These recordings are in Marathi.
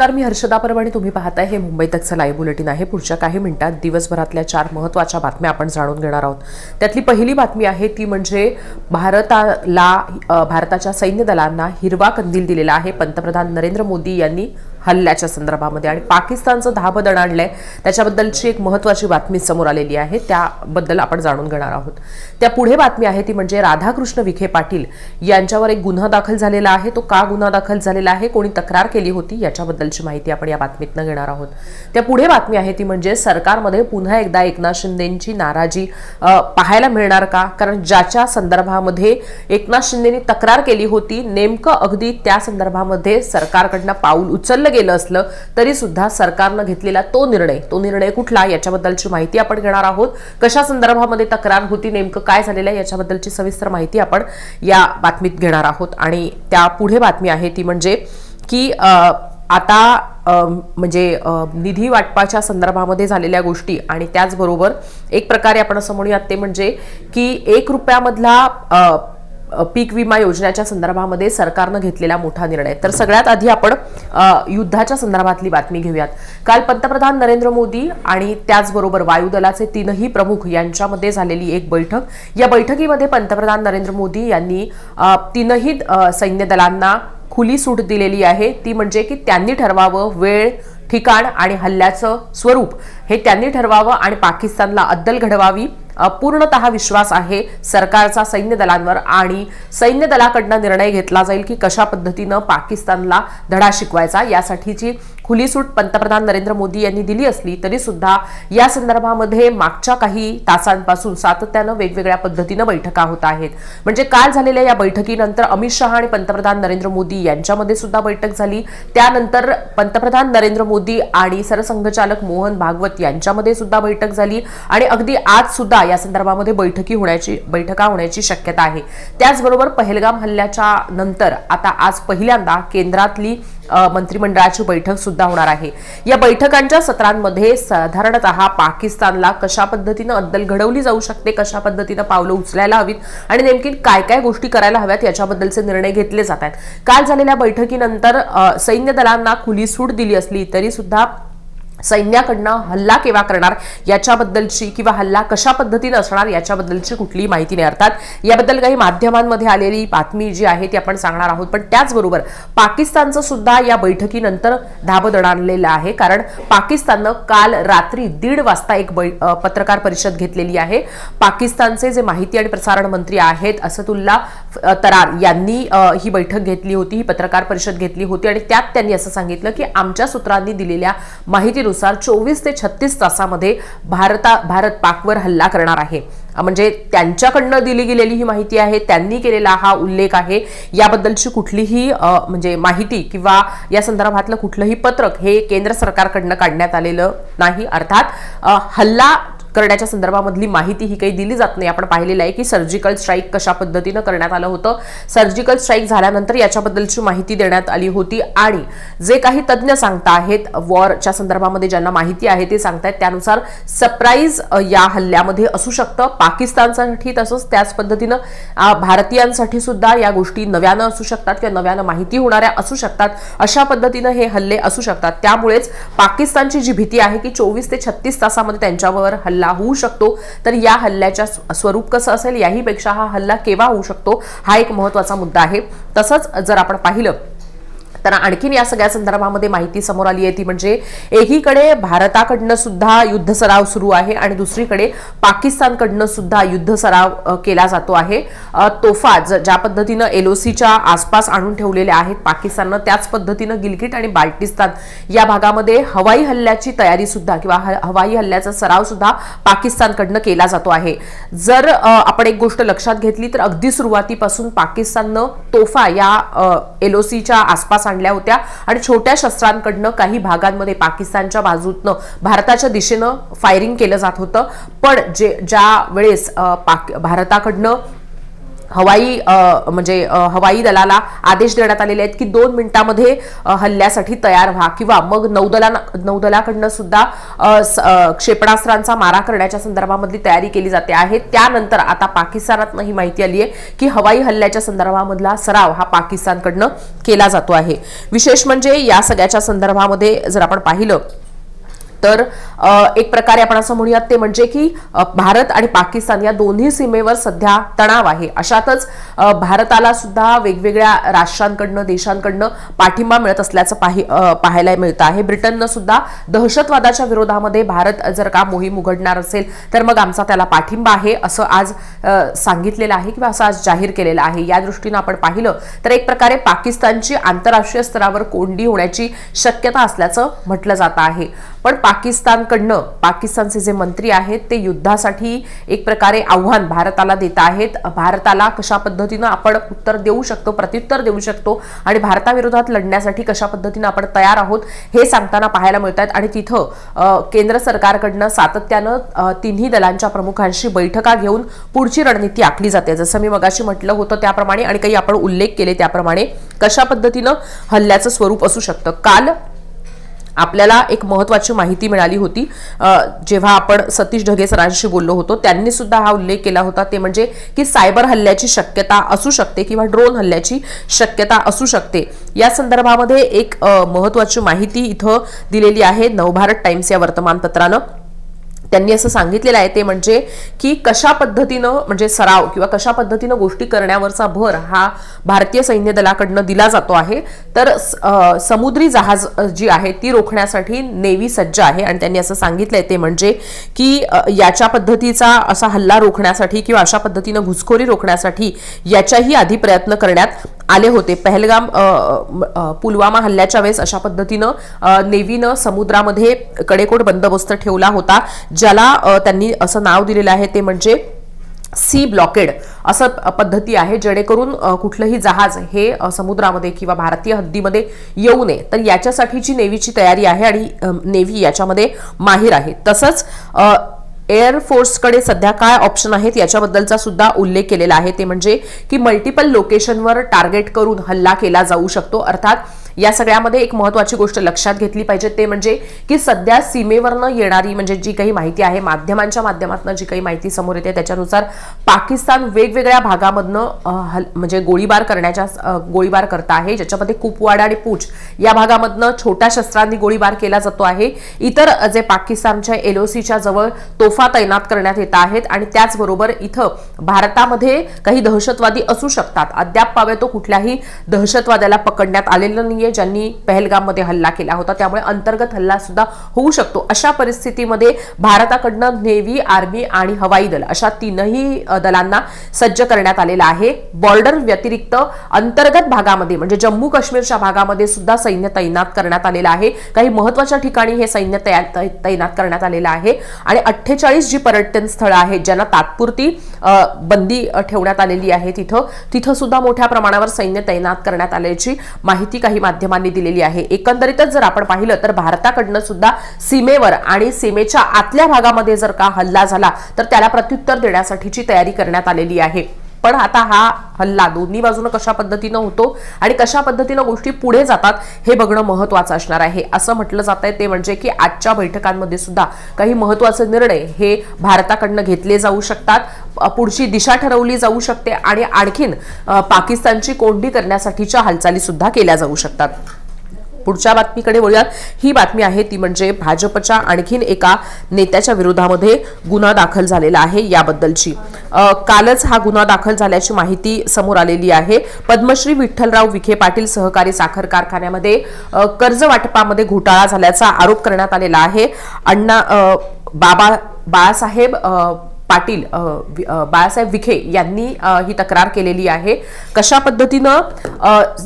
तर मी हर्षदा परवाणी तुम्ही पाहताय हे मुंबई तकचं लाईव्ह बुलेटिन आहे. पुढच्या काही मिनिटात दिवसभरातल्या चार महत्त्वाच्या बातम्या आपण जाणून घेणार आहोत. त्यातली पहिली बातमी आहे ती म्हणजे भारताला भारताच्या सैन्य दलांना हिरवा कंदील दिलेला आहे. पंतप्रधान नरेंद्र मोदी यांनी हल्ल्याच्या संदर्भामध्ये आणि पाकिस्तानचं धाबदण आणलंय त्याच्याबद्दलची एक महत्त्वाची बातमी समोर आलेली आहे. त्याबद्दल आपण जाणून घेणार आहोत. त्या पुढे बातमी आहे ती म्हणजे राधाकृष्ण विखे पाटील यांच्यावर एक गुन्हा दाखल झालेला आहे. तो का गुन्हा दाखल झालेला आहे? कोणी तक्रार केली होती? याच्याबद्दलची माहिती आपण या बातमीतनं घेणार आहोत. त्या पुढे बातमी आहे ती म्हणजे सरकारमध्ये पुन्हा एकदा एकनाथ शिंदेची नाराजी पाहायला मिळणार का? कारण ज्याच्या संदर्भामध्ये एकनाथ शिंदेनी तक्रार केली होती नेमकं अगदी त्या संदर्भामध्ये सरकारकडनं पाऊल उचललं गेलं असलं तरी सुद्धा सरकारनं घेतलेला तो निर्णय तो निर्णय कुठला याच्याबद्दलची माहिती आपण घेणार आहोत. कशा संदर्भामध्ये तक्रार होती नेमकं काय झालेलं आहे याच्याबद्दलची सविस्तर माहिती आपण या बातमीत घेणार आहोत. आणि त्या पुढे बातमी आहे ती म्हणजे की आता म्हणजे निधी वाटपाच्या संदर्भामध्ये झालेल्या गोष्टी आणि त्याचबरोबर एक प्रकारे आपण असं म्हणूयात ते म्हणजे की एक रुपयामधला पीक विमा योजनेच्या संदर्भामध्ये सरकारनं घेतलेला मोठा निर्णय. तर सगळ्यात आधी आपण युद्धाच्या संदर्भातली बातमी घेऊयात. काल पंतप्रधान नरेंद्र मोदी आणि त्याचबरोबर वायुदलाचे तीनही प्रमुख यांच्यामध्ये झालेली एक बैठक. या बैठकीमध्ये पंतप्रधान नरेंद्र मोदी यांनी तीनही सैन्य दलांना खुली सूट दिलेली आहे. ती म्हणजे की त्यांनी ठरवावं वेळ ठिकाण आणि हल्ल्याचं स्वरूप. हे त्यांनी ठरवावं आणि पाकिस्तानला अद्दल घडवावी. पूर्णतः विश्वास आहे सरकारचा सैन्य दलांवर आणि सैन्य दलाकडनं निर्णय घेतला जाईल की कशा पद्धतीनं पाकिस्तानला धडा शिकवायचा. यासाठीची खुली सूट पंतप्रधान नरेंद्र मोदी यांनी दिली असली तरी सुद्धा या संदर्भामध्ये मागच्या काही तासांपासून सातत्यानं वेगवेगळ्या पद्धतीनं बैठका होत आहेत. म्हणजे काल झालेल्या या बैठकीनंतर अमित शहा आणि पंतप्रधान नरेंद्र मोदी यांच्यामध्ये सुद्धा बैठक झाली. त्यानंतर पंतप्रधान नरेंद्र मोदी आणि सरसंघचालक मोहन भागवत यांच्यामध्ये सुद्धा बैठक झाली आणि अगदी आज सुद्धा या संदर्भामध्ये बैठकी होण्याची बैठका होण्याची शक्यता आहे. त्याचबरोबर पहलगाम हल्ल्याच्या नंतर आता आज पहिल्यांदा केंद्रातली मंत्रिमंडळाची बैठक सुद्धा होणार आहे. या बैठकांच्या सत्रांमध्ये साधारणतः पाकिस्तानला कशा पद्धतीनं अद्दल घडवली जाऊ शकते कशा पद्धतीनं पावलं उचलायला हवीत आणि नेमकी काय काय गोष्टी करायला हव्यात याच्याबद्दलचे निर्णय घेतले जात आहेत. काल झालेल्या बैठकीनंतर सैन्य दलांना खुली सूट दिली असली तरी सुद्धा सैन्याकडनं हल्ला केव्हा करणार याच्याबद्दलची किंवा हल्ला कशा पद्धतीने असणार याच्याबद्दलची कुठलीही माहिती नाही अर्थात. याबद्दल काही माध्यमांमध्ये आलेली बातमी जी आहे ती आपण सांगणार आहोत. पण त्याचबरोबर पाकिस्तानचं सुद्धा या बैठकीनंतर धाबदण आणलेलं आहे. कारण पाकिस्ताननं काल रात्री दीड वाजता एक बै पत्रकार परिषद घेतलेली आहे. पाकिस्तानचे जे माहिती आणि प्रसारण मंत्री आहेत असदुल्ला तरार यांनी ही बैठक घेतली होती ही पत्रकार परिषद घेतली होती. आणि त्यात त्यांनी असं सांगितलं की आमच्या सूत्रांनी दिलेल्या माहितीनुसार चोवीस ते छत्तीस तासामध्ये भारता भारत पाकवर हल्ला करणार आहे. म्हणजे त्यांच्याकडनं दिली गेलेली ही माहिती आहे त्यांनी केलेला हा उल्लेख आहे. याबद्दलची कुठलीही म्हणजे माहिती किंवा या संदर्भातलं कुठलंही पत्रक हे केंद्र सरकारकडनं काढण्यात आलेलं नाही. अर्थात हल्ला करण्याच्या संदर्भामधली माहिती ही काही दिली जात नाही. आपण पाहिलेलं आहे की सर्जिकल स्ट्राईक कशा पद्धतीनं करण्यात आलं होतं. सर्जिकल स्ट्राईक झाल्यानंतर याच्याबद्दलची माहिती देण्यात आली होती आणि जे काही तज्ज्ञ सांगता आहेत वॉरच्या संदर्भामध्ये ज्यांना माहिती आहे ते सांगतायत त्यानुसार सरप्राईज या हल्ल्यामध्ये असू शकतं. पाकिस्तानसाठी तसंच त्याच पद्धतीनं भारतीयांसाठी सुद्धा या गोष्टी नव्यानं असू शकतात किंवा नव्यानं माहिती होणाऱ्या असू शकतात. अशा पद्धतीनं हे हल्ले असू शकतात. त्यामुळेच पाकिस्तानची जी भीती आहे की चोवीस ते छत्तीस तासामध्ये त्यांच्यावर हल्ला होऊ शकतो. तर या हल्ल्याच्या स्वरूप कसं असेल याही पेक्षा हा हल्ला केव्हा होऊ शकतो हा एक महत्त्वाचा मुद्दा आहे. तसंच जर आपण पाहिलं तर आणखीन या सगळ्या संदर्भामध्ये माहिती समोर आली आहे. ती म्हणजे एकीकडे भारताकडनं सुद्धा युद्ध सराव सुरू आहे आणि दुसरीकडे पाकिस्तानकडनं सुद्धा युद्ध सराव केला जातो आहे. तोफा ज- ज्या पद्धतीनं एलओसीच्या आसपास आणून ठेवलेल्या आहेत पाकिस्ताननं त्याच पद्धतीनं गिलगिट आणि बाल्टिस्तान या भागामध्ये हवाई हल्ल्याची तयारी सुद्धा किंवा ह- हवाई हल्ल्याचा सराव सुद्धा पाकिस्तानकडनं केला जातो आहे. जर आपण एक गोष्ट लक्षात घेतली तर अगदी सुरुवातीपासून पाकिस्ताननं तोफा या एलओसीच्या आसपास सांडल्या होत्या आणि छोट्या शस्त्रांकडनं काही भागांमध्ये पाकिस्तानच्या बाजूतनं भारताच्या दिशेनं फायरिंग केलं जात होतं. पण जे ज्या वेळेस पाक भारताकडनं हवाई म्हणजे हवाई दलाला आदेश देण्यात आलेले आहेत की दोन मिनिटांमध्ये हल्ल्यासाठी तयार व्हा किंवा मग नौदला नौदलाकडनं सुद्धा स- क्षेपणास्त्रांचा मारा करण्याच्या संदर्भामधली तयारी केली जाते आहे. त्यानंतर आता पाकिस्तानात ही माहिती आली आहे की हवाई हल्ल्याच्या संदर्भामधला सराव हा पाकिस्तानकडनं केला जातो आहे. विशेष म्हणजे या सगळ्याच्या संदर्भामध्ये जर आपण पाहिलं तर एक प्रकारे आपण असं म्हणूयात ते म्हणजे की भारत आणि पाकिस्तान या दोन्ही सीमेवर सध्या तणाव आहे. अशातच भारताला सुद्धा वेगवेगळ्या राष्ट्रांकडनं देशांकडनं पाठिंबा मिळत असल्याचं पाहि पाहायला मिळतं आहे. ब्रिटननं सुद्धा दहशतवादाच्या विरोधामध्ये भारत जर का मोहीम उघडणार असेल तर मग आमचा त्याला पाठिंबा आहे असं आज सांगितलेलं आहे किंवा असं आज जाहीर केलेलं आहे. या दृष्टीनं आपण पाहिलं तर एक प्रकारे पाकिस्तानची आंतरराष्ट्रीय स्तरावर कोंडी होण्याची शक्यता असल्याचं म्हटलं जात आहे. पण पाकिस्तानकडनं पाकिस्तानचे जे मंत्री आहेत ते युद्धासाठी एक प्रकारे आव्हान भारताला देत आहेत. भारताला कशा पद्धतीनं आपण उत्तर देऊ शकतो प्रत्युत्तर देऊ शकतो आणि भारताविरोधात लढण्यासाठी कशा पद्धतीनं आपण तयार आहोत हे सांगताना पाहायला मिळत आहेत आणि तिथं केंद्र सरकारकडनं सातत्यानं तिन्ही दलांच्या प्रमुखांशी बैठका घेऊन पुढची रणनीती आखली जाते. जसं मी मगाशी म्हटलं होतं त्याप्रमाणे आणि काही आपण उल्लेख केले त्याप्रमाणे कशा पद्धतीनं हल्ल्याचं स्वरूप असू शकतं. काल आपल्याला एक महत्त्वाची माहिती मिळाली होती. जेव्हा आपण सतीश ढगे सरांशी बोललो होतो त्यांनी सुद्धा हा उल्लेख केला होता. ते म्हणजे की सायबर हल्ल्याची शक्यता असू शकते किंवा ड्रोन हल्ल्याची शक्यता असू शकते. या संदर्भामध्ये एक महत्त्वाची माहिती इथं दिलेली आहे नवभारत टाइम्स या वर्तमानपत्रानं. त्यांनी असं सांगितलेलं आहे ते म्हणजे की कशा पद्धतीनं म्हणजे सराव किंवा कशा पद्धतीनं गोष्टी करण्यावरचा भर हा भारतीय सैन्य दलाकडनं दिला जातो आहे. तर समुद्री जहाज जी आहे ती रोखण्यासाठी नेव्ही सज्ज आहे आणि त्यांनी असं सांगितलंय ते म्हणजे की याच्या पद्धतीचा असा हल्ला रोखण्यासाठी किंवा अशा पद्धतीनं घुसखोरी रोखण्यासाठी याच्याही आधी प्रयत्न करण्यात आले होते. पहलगाम पुलवामा हल्ल्याच्या वेळेस अशा पद्धतीनं नेव्हीनं समुद्रामध्ये कडेकोट बंदोबस्त ठेवला होता ज्याला त्यांनी असं नाव दिलेलं आहे ते म्हणजे सी ब्लॉकेड असं पद्धती आहे जेणेकरून कुठलंही जहाज हे समुद्रामध्ये किंवा भारतीय हद्दीमध्ये येऊ नये. तर याच्यासाठीची नेव्हीची तयारी आहे आणि नेव्ही याच्यामध्ये माहीर आहे. तसंच एअरफोर्सकडे सध्या काय ऑप्शन आहेत याच्याबद्दलचा सुद्धा उल्लेख केलेला आहे. ते म्हणजे की मल्टिपल लोकेशनवर टार्गेट करून हल्ला केला जाऊ शकतो. अर्थात या सगळ्यामध्ये एक महत्वाची गोष्ट लक्षात घेतली पाहिजे. ते म्हणजे की सध्या सीमेवरनं येणारी म्हणजे जी काही माहिती आहे माध्यमांच्या माध्यमातून जी काही माहिती समोर येते त्याच्यानुसार पाकिस्तान वेगवेगळ्या भागामधनं हल- म्हणजे गोळीबार करण्याच्या गोळीबार करत आहे. ज्याच्यामध्ये कुपवाडा आणि पूछ या भागामधनं छोट्या शस्त्रांनी गोळीबार केला जातो आहे. इतर जे पाकिस्तानच्या एलओसीच्या जवळ तोफा तैनात करण्यात येत आहेत आणि त्याचबरोबर इथं भारतामध्ये काही दहशतवादी असू शकतात. अद्याप पावे तो कुठल्याही दहशतवाद्याला पकडण्यात आलेलं नाही नाहीये ज्यांनी पहलगाममध्ये हल्ला केला होता त्यामुळे अंतर्गत हल्ला सुद्धा होऊ शकतो. अशा परिस्थितीमध्ये भारताकडनं नेव्ही आर्मी आणि हवाई दल अशा तीनही दलांना सज्ज करण्यात आलेला आहे. बॉर्डर व्यतिरिक्त अंतर्गत भागामध्ये म्हणजे जम्मू काश्मीरच्या भागामध्ये सुद्धा सैन्य तैनात करण्यात आलेलं आहे. काही महत्त्वाच्या ठिकाणी हे सैन्य तैनात करण्यात आलेलं आहे. आणि अठ्ठेचाळीस जी पर्यटन स्थळं आहेत ज्यांना तात्पुरती बंदी ठेवण्यात आलेली आहे तिथं तिथं सुद्धा मोठ्या प्रमाणावर सैन्य तैनात करण्यात आल्याची माहिती काही माध्यमांनी दिलेली आहे. एकंदरीतच जर आपण पाहिलं तर भारताकडनं सुद्धा सीमेवर आणि सीमेच्या आतल्या भागामध्ये जर का हल्ला झाला तर त्याला प्रत्युत्तर देण्यासाठीची तयारी करण्यात आलेली आहे. पण आता हा हल्ला दोन्ही बाजूनं कशा पद्धतीनं होतो आणि कशा पद्धतीनं गोष्टी पुढे जातात हे बघणं महत्वाचं असणार आहे. असं म्हटलं जात आहे ते म्हणजे की आजच्या बैठकांमध्ये सुद्धा काही महत्त्वाचे निर्णय हे भारताकडनं घेतले जाऊ शकतात पुढची दिशा ठरवली जाऊ शकते आणि आणखीन पाकिस्तानची कोंडी करण्यासाठीच्या हालचाली सुद्धा केल्या जाऊ शकतात. पुढच्या बातमीकडे वळूयात. ही बातमी आहे ती म्हणजे भाजपच्या आणखीन एका नेत्याच्या विरोधामध्ये गुन्हा दाखल झालेला आहे याबद्दलची. कालच हा गुन्हा दाखल झाल्याची माहिती समोर आलेली आहे. पद्मश्री विठ्ठलराव विखे पाटील सहकारी साखर कारखान्यामध्ये कर्ज वाटपामध्ये घोटाळा झाल्याचा आरोप करण्यात आलेला आहे. अण्णा बाबा बाळासाहेब पाटील बाळासाहेब विखे यांनी ही तक्रार केलेली आहे. कशा पद्धतीनं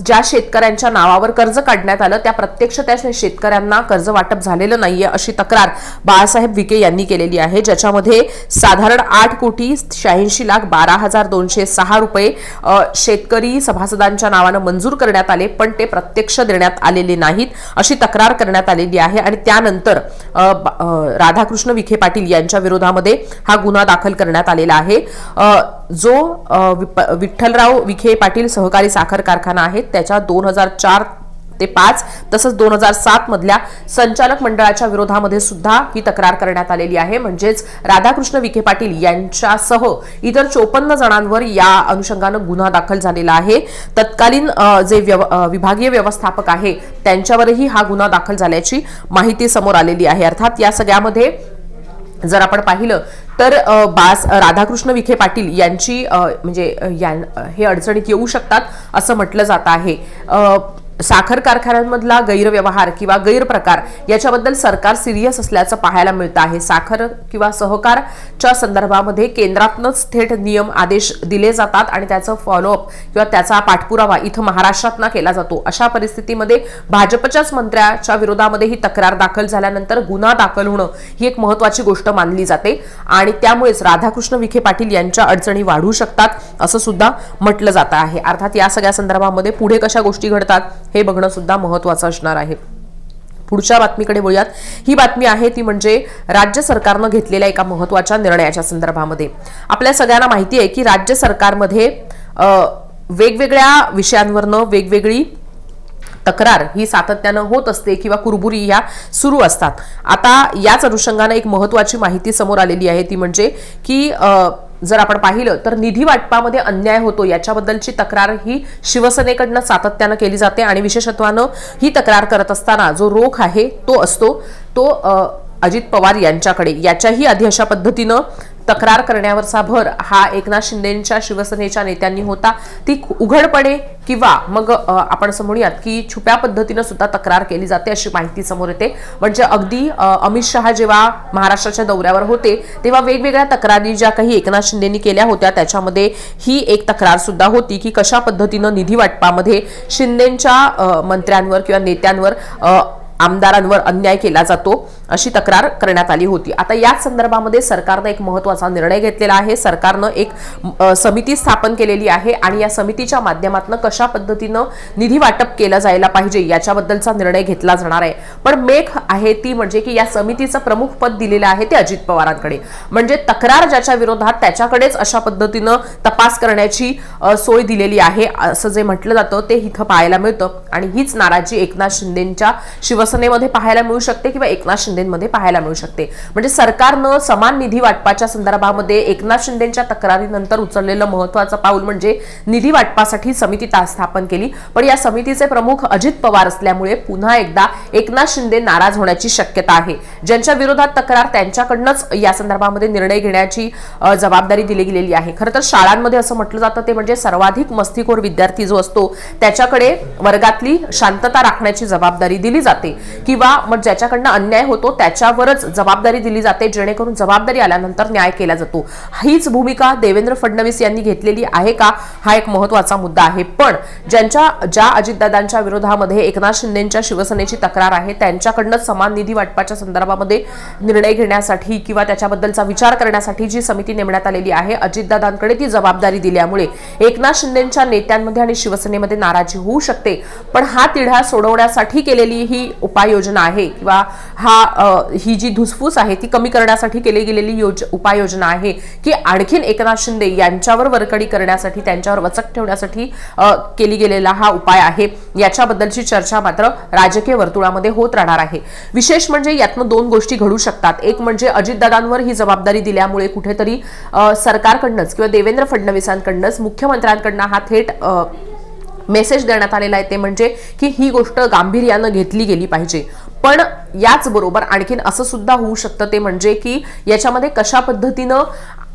ज्या शेतकऱ्यांच्या नावावर कर्ज काढण्यात आलं त्या प्रत्यक्ष त्या शेतकऱ्यांना कर्ज वाटप झालेलं नाहीये अशी तक्रार बाळासाहेब विखे यांनी केलेली आहे. ज्याच्यामध्ये साधारण आठ कोटी शहाऐंशी लाख बारा हजार दोनशे सहा रुपये शेतकरी सभासदांच्या नावानं मंजूर करण्यात आले पण ते प्रत्यक्ष देण्यात आलेले नाहीत अशी तक्रार करण्यात आलेली आहे. आणि त्यानंतर राधाकृष्ण विखे पाटील यांच्या विरोधामध्ये हा गुन्हा दाखल करण्यात आलेला आहे. जो विठ्ठलराव विखे पाटील सहकारी साखर कारखाना आहे त्याच्या दोन हजार चार ते पाच तसंच दोन हजार सात मधल्या संचालक मंडळाच्या विरोधामध्ये सुद्धा ही तक्रार करण्यात आलेली आहे. म्हणजेच राधाकृष्ण विखे पाटील यांच्यासह इतर चोपन्न जणांवर या अनुषंगानं गुन्हा दाखल झालेला आहे. तत्कालीन जे व्यव- विभागीय व्यवस्थापक आहे त्यांच्यावरही हा गुन्हा दाखल झाल्याची माहिती समोर आलेली आहे. अर्थात या सगळ्यामध्ये जर आपण पाहिलं तर बास राधाकृष्ण विखे पाटील यांची म्हणजे या हे अडचणीत येऊ शकतात असं म्हटलं जात आहे. साखर कारखान्यांमधला गैरव्यवहार किंवा गैरप्रकार याच्याबद्दल सरकार सिरियस असल्याचं पाहायला मिळतं आहे. साखर किंवा सहकारच्या संदर्भामध्ये केंद्रातनंच थेट नियम आदेश दिले जातात आणि त्याचं फॉलोअप किंवा त्याचा पाठपुरावा इथं महाराष्ट्रातनं केला जातो. अशा परिस्थितीमध्ये भाजपच्याच मंत्र्याच्या विरोधामध्ये ही तक्रार दाखल झाल्यानंतर गुन्हा दाखल होणं ही एक महत्वाची गोष्ट मानली जाते आणि त्यामुळेच राधाकृष्ण विखे पाटील यांच्या अडचणी वाढू शकतात असं सुद्धा म्हटलं जात आहे. अर्थात या सगळ्या संदर्भामध्ये पुढे कशा गोष्टी घडतात हे बघणं सुद्धा महत्वाचं असणार आहे. पुढच्या बातमीकडे वळूयात ही बातमी आहे ती म्हणजे राज्य सरकारनं घेतलेल्या एका महत्त्वाच्या निर्णयाच्या संदर्भामध्ये. आपल्या सगळ्यांना माहिती आहे की राज्य सरकारमध्ये वेगवेगळ्या विषयांवरनं वेगवेगळी तक्रार ही सातत्यानं होत असते किंवा कुरबुरी ह्या सुरू असतात. आता याच अनुषंगानं एक महत्वाची माहिती समोर आलेली आहे ती म्हणजे की आ, जर आपण पाहिलं तर निधी वाटपामध्ये अन्याय होतो. याच्याबद्दलची तक्रार ही शिवसेनेकडनं सातत्यानं केली जाते आणि विशेषत्वानं ही तक्रार करत असताना जो रोख आहे तो असतो. तो अजित पवार यांच्याकडे. याच्याही आधी अशा पद्धतीनं तक्रार करण्यावरचा भर हा एकनाथ शिंदेच्या शिवसेनेच्या नेत्यांनी होता. ती उघडपणे किंवा मग आपण समोरूयात की छुप्या पद्धतीनं सुद्धा तक्रार केली जाते अशी माहिती समोर येते. म्हणजे अगदी अमित शहा जेव्हा महाराष्ट्राच्या दौऱ्यावर होते तेव्हा वेगवेगळ्या तक्रारी ज्या काही एकनाथ शिंदेनी केल्या होत्या त्याच्यामध्ये ही एक तक्रार सुद्धा होती की कशा पद्धतीनं निधी वाटपामध्ये शिंदेच्या मंत्र्यांवर किंवा नेत्यांवर आमदारांवर अन्याय केला जातो. अशी तक्रार करण्यात आली होती. आता याच संदर्भामध्ये सरकारनं एक महत्त्वाचा निर्णय घेतलेला आहे. सरकारनं एक समिती स्थापन केलेली आहे आणि या समितीच्या माध्यमातून कशा पद्धतीनं निधी वाटप केलं जायला पाहिजे याच्याबद्दलचा निर्णय घेतला जाणार आहे. पण मेख आहे ती म्हणजे की या समितीचं प्रमुख पद दिलेलं आहे ते अजित पवारांकडे. म्हणजे तक्रार ज्याच्या विरोधात त्याच्याकडेच अशा पद्धतीनं तपास करण्याची सोय दिलेली आहे. असं जे म्हटलं जातं ते इथं पाहायला मिळतं. आणि हीच नाराजी एकनाथ शिंदेच्या शिवसेनेमध्ये पाहायला मिळू शकते किंवा एकनाथ शिंदेमध्ये पाहायला मिळू शकते. म्हणजे सरकारनं समान निधी वाटपाच्या संदर्भामध्ये एकनाथ शिंदेच्या तक्रारीनंतर उचललेलं महत्वाचं पाऊल म्हणजे निधी वाटपासाठी समिती स्थापन केली. पण या समितीचे प्रमुख अजित पवार असल्यामुळे पुन्हा एकदा एकनाथ शिंदे नाराज होण्याची शक्यता आहे. ज्यांच्या विरोधात तक्रार त्यांच्याकडनंच या संदर्भामध्ये निर्णय घेण्याची जबाबदारी दिली गेलेली आहे. खरं तर शाळांमध्ये असं म्हटलं जातं ते म्हणजे सर्वाधिक मस्तीखोर विद्यार्थी जो असतो त्याच्याकडे वर्गातली शांतता राखण्याची जबाबदारी दिली जाते. किंवा मग ज्याच्याकडनं अन्याय होतो त्याच्यावरच जबाबदारी दिली जाते. जेणेकरून जबाबदारी आल्यानंतर न्याय केला जातो. हीच भूमिका देवेंद्र फडणवीस यांनी घेतलेली आहे का? हा एक महत्त्वाचा मुद्दा आहे. पण ज्यांच्या ज्या अजितदादांच्या विरोधामध्ये एकनाथ शिंदेच्या शिवसेनेची तक्रार आहे त्यांच्याकडनं समान निधी वाटपाच्या संदर्भामध्ये निर्णय घेण्यासाठी किंवा त्याच्याबद्दलचा विचार करण्यासाठी जी समिती नेमण्यात आलेली आहे अजितदादांकडे ती जबाबदारी दिल्यामुळे एकनाथ शिंदेच्या नेत्यांमध्ये आणि शिवसेनेमध्ये नाराजी होऊ शकते. पण हा तिढा सोडवण्यासाठी केलेली ही उपाययोजना आहे किंवा हा ही जी धुसफूस आहे ती कमी करण्यासाठी केली गेलेली योज उपाययोजना आहे की आणखीन एकनाथ शिंदे यांच्यावर वरकडी करण्यासाठी त्यांच्यावर वचक ठेवण्यासाठी केली गेलेला हा उपाय आहे. याच्याबद्दलची चर्चा मात्र राजकीय वर्तुळामध्ये होत राहणार आहे. विशेष म्हणजे यातनं दोन गोष्टी घडू शकतात. एक म्हणजे अजितदादांवर ही जबाबदारी दिल्यामुळे कुठेतरी सरकारकडनंच किंवा देवेंद्र फडणवीसांकडनंच मुख्यमंत्र्यांकडनं हा थेट मेसेज देण्यात आलेला आहे ते म्हणजे की ही गोष्ट गांभीर्यानं घेतली गेली पाहिजे. पण याचबरोबर आणखीन असं सुद्धा होऊ शकतं ते म्हणजे की याच्यामध्ये कशा पद्धतीनं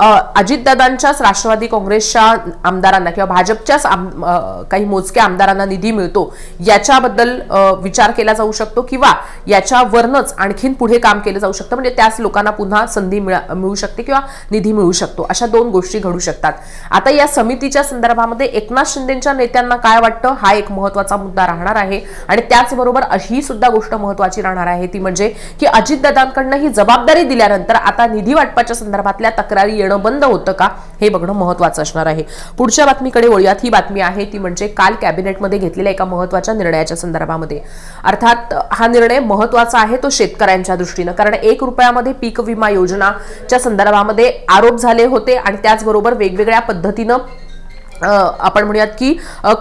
अजितदादांच्याच राष्ट्रवादी काँग्रेसच्या आमदारांना किंवा भाजपच्याच आम- काही मोजक्या आमदारांना निधी मिळतो याच्याबद्दल विचार केला जाऊ शकतो किंवा याच्यावरनच आणखीन पुढे काम केलं जाऊ शकतं? म्हणजे त्याच लोकांना पुन्हा संधी मिळू शकते किंवा निधी मिळू शकतो अशा दोन गोष्टी घडू शकतात. आता या समितीच्या संदर्भामध्ये एकनाथ शिंदेच्या नेत्यांना काय वाटतं? हा एक महत्त्वाचा मुद्दा राहणार आहे आणि त्याचबरोबर ही सुद्धा गोष्ट महत्वाची राहणार आहे ती म्हणजे की अजितदादांकडनं ही जबाबदारी दिल्यानंतर आता निधी वाटपाच्या संदर्भातल्या तक्रारी येणं बंद होतं का हे बघणं महत्वाचं असणार आहे. पुढच्या बातमीकडे वळूयात. ही बातमी आहे ती म्हणजे काल कॅबिनेटमध्ये घेतलेल्या एका महत्त्वाच्या निर्णयाच्या संदर्भामध्ये. अर्थात हा निर्णय महत्त्वाचा आहे तो शेतकऱ्यांच्या दृष्टीनं कारण एक रुपयामध्ये पीक विमा योजनाच्या संदर्भामध्ये आरोप झाले होते आणि त्याचबरोबर वेगवेगळ्या पद्धतीनं आपण म्हणूयात की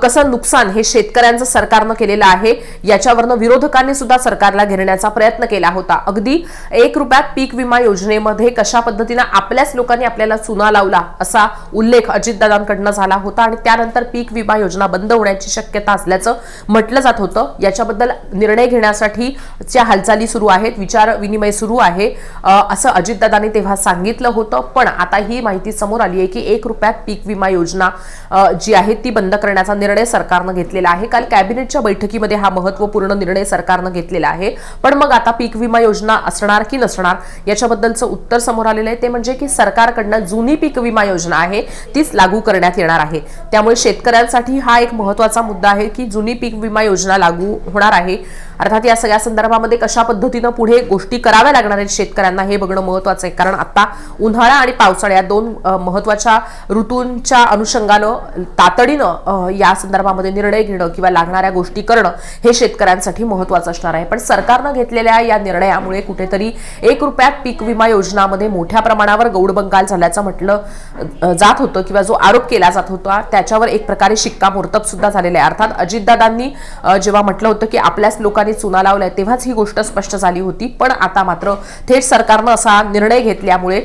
कसं नुकसान हे शेतकऱ्यांचं सरकारनं केलेलं आहे याच्यावरनं विरोधकांनी सुद्धा सरकारला घेरण्याचा प्रयत्न केला होता. अगदी एक रुपयात पीक विमा योजनेमध्ये कशा पद्धतीनं आपल्याच लोकांनी आपल्याला चुना लावला असा उल्लेख अजितदादांकडनं झाला होता आणि त्यानंतर पीक विमा योजना बंद होण्याची शक्यता असल्याचं म्हटलं जात होतं. याच्याबद्दल निर्णय घेण्यासाठी च्या हालचाली सुरू आहेत विचार विनिमय सुरू आहे असं अजितदादांनी तेव्हा सांगितलं होतं. पण आता ही माहिती समोर आली आहे की एक रुपयात पीक विमा योजना जी आहे ती बंद करण्याचा निर्णय सरकारनं घेतलेला आहे. काल कॅबिनेटच्या बैठकीमध्ये हा महत्त्वपूर्ण निर्णय सरकारनं घेतलेला आहे. पण मग आता पीक विमा योजना असणार की नसणार याच्याबद्दलचं उत्तर समोर आलेलं आहे. ते म्हणजे की सरकारकडनं जुनी पीक विमा योजना आहे तीच लागू करण्यात येणार आहे. त्यामुळे शेतकऱ्यांसाठी हा एक महत्त्वाचा मुद्दा आहे की जुनी पीक विमा योजना लागू होणार आहे. अर्थात या सगळ्या संदर्भामध्ये कशा पद्धतीनं पुढे गोष्टी कराव्या लागणार आहेत शेतकऱ्यांना हे बघणं महत्वाचं आहे. कारण आता उन्हाळा आणि पावसाळा या दोन महत्त्वाच्या ऋतूंच्या अनुषंगानं तातडीनं या संदर्भामध्ये निर्णय घेणं किंवा लागणाऱ्या गोष्टी करणं हे शेतकऱ्यांसाठी महत्वाचं असणार आहे. पण सरकारनं घेतलेल्या या निर्णयामुळे कुठेतरी एक रुपयात पीक विमा योजनामध्ये मोठ्या प्रमाणावर गौडबंगाल झाल्याचं म्हटलं जात होतं किंवा जो आरोप केला जात होता त्याच्यावर एक प्रकारे शिक्कामोर्तब सुद्धा झालेला आहे. अर्थात अजितदादांनी जेव्हा म्हटलं होतं की आपल्याच लोकांनी चुना लावलाय तेव्हाच ही गोष्ट स्पष्ट झाली होती. पण आता मात्र थेट सरकारनं असा निर्णय घेतल्यामुळे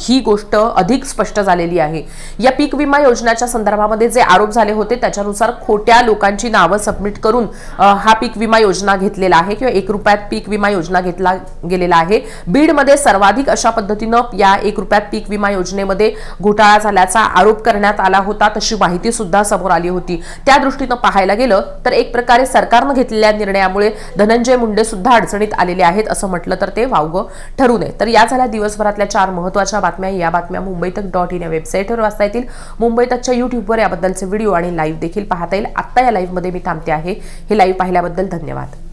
ही गोष्ट अधिक स्पष्ट झालेली आहे. या पीक विमा योजनेच्या संदर्भामध्ये जे आरोप झाले होते त्याच्यानुसार खोट्या लोकांची नावं सबमिट करून हा पीक विमा योजना घेतलेला आहे किंवा एक रुपयात पीक विमा योजना घेतला गेलेला आहे. बीडमध्ये सर्वाधिक अशा पद्धतीनं या एक रुपयात पीक विमा योजनेमध्ये घोटाळा झाल्याचा आरोप करण्यात आला होता तशी माहिती सुद्धा समोर आली होती. त्या दृष्टीनं पाहायला गेलं तर एक प्रकारे सरकारनं घेतलेल्या निर्णयामुळे धनंजय मुंडे सुद्धा अडचणीत आलेले आहेत असं म्हटलं तर ते वावगं ठरू नये. तर या झाल्या दिवसभरातल्या चार महत्त्वाच्या बातम्या या बातम्या मुंबई तक डॉट इन या वेबसाईटवर वाचता येतील. मुंबई तकच्या युट्यूबवर याबद्दलचे व्हिडिओ आणि लाईव्ह देखील पाहता येईल. आत्ता या लाईव्हमध्ये मी थांबते आहे. हे लाईव्ह पाहिल्याबद्दल धन्यवाद.